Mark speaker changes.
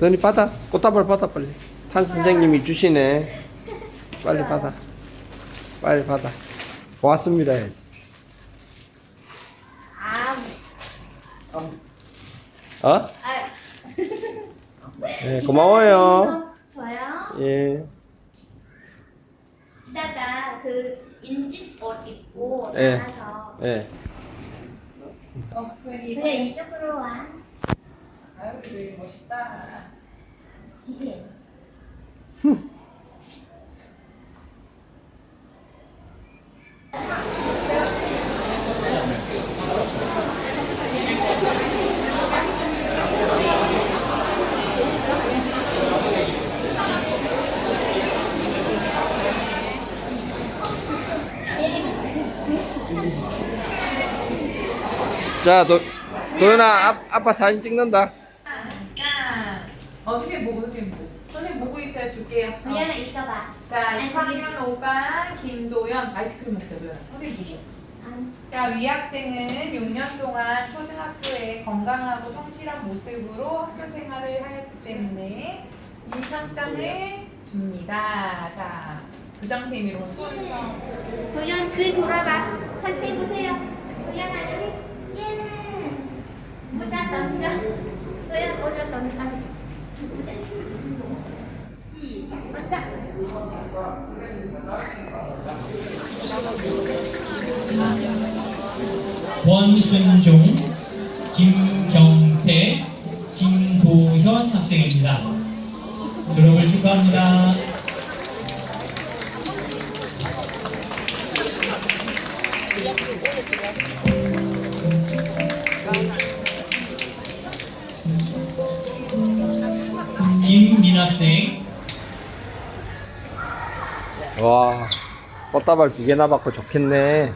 Speaker 1: 너니 받아. 꽃다발 받아 빨리. 한 선생님이 주시네. 빨리 받아. 빨리 받아. 고맙습니다.
Speaker 2: 아,
Speaker 1: 어?
Speaker 2: 아,
Speaker 1: 네, 고마워요.
Speaker 2: 저요.
Speaker 1: 예.
Speaker 2: 이따가 그 인집 옷 입고
Speaker 1: 예.
Speaker 2: 나가서
Speaker 1: 예.
Speaker 3: 어,
Speaker 2: 그래 이쪽으로 와.
Speaker 3: 아유, 되게 멋있다.
Speaker 1: 자, 도, 도연아, 아, 아빠 사진 찍는다.
Speaker 3: 자, 어, 선생님 보고, 선생님 보고. 선생님 보고 있어요, 줄게요. 어.
Speaker 2: 도연아 이거 봐.
Speaker 3: 자,
Speaker 2: 아이스크림.
Speaker 3: 2학년 5반 김도연 아이스크림 먹자, 도연. 선생님 보고.
Speaker 2: 아,
Speaker 3: 자, 위 학생은 6년 동안 초등학교에 건강하고 성실한 모습으로 학교 생활을 하였기 때문에 이 상장을 줍니다. 자, 부장쌤이로 손.
Speaker 2: 도연 귀 돌아봐. 한쌤 보세요. 도연아 여기. 예. 모자 던져. 도연 모자 던져.
Speaker 4: 권순종, 김경태, 김도현 학생입니다. 졸업을 축하합니다. 김민 학생,
Speaker 1: 와, 꽃다발 두 개나 받고 좋겠네.